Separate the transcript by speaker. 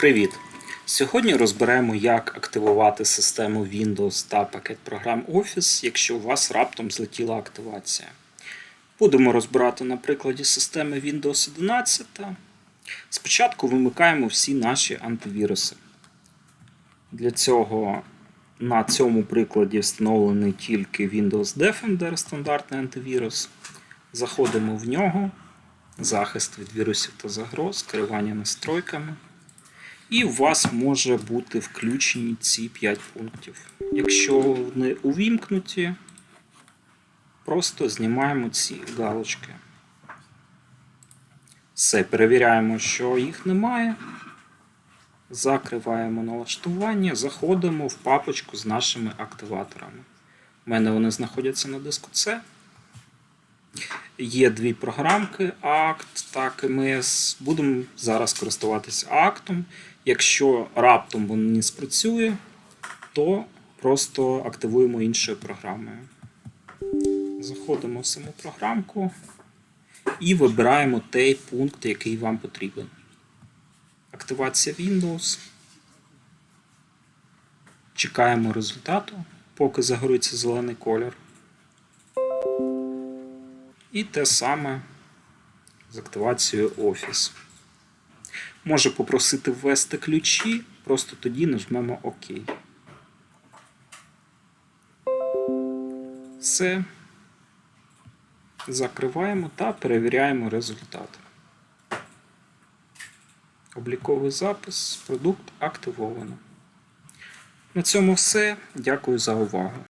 Speaker 1: Привіт! Сьогодні розберемо, як активувати систему Windows та пакет програм Office, якщо у вас раптом злетіла активація. Будемо розбирати на прикладі системи Windows 11. Спочатку вимикаємо всі наші антивіруси. Для цього на цьому прикладі встановлений тільки Windows Defender, стандартний антивірус. Заходимо в нього, захист від вірусів та загроз, керування настройками. І у вас може бути включені ці 5 пунктів. Якщо вони увімкнуті, просто знімаємо ці галочки. Все, перевіряємо, що їх немає. Закриваємо налаштування, заходимо в папочку з нашими активаторами. У мене вони знаходяться на диску C. Є дві програмки Act та KMS. Будемо зараз користуватися актом. Якщо раптом воно не спрацює, то просто активуємо іншою програмою. Заходимо в саму програмку і вибираємо той пункт, який вам потрібен. Активація Windows. Чекаємо результату, поки загориться зелений колір. І те саме з активацією Office. Може попросити ввести ключі, просто тоді нажмемо ОК. Все. Закриваємо та перевіряємо результат. Обліковий запис, продукт активовано. На цьому все. Дякую за увагу.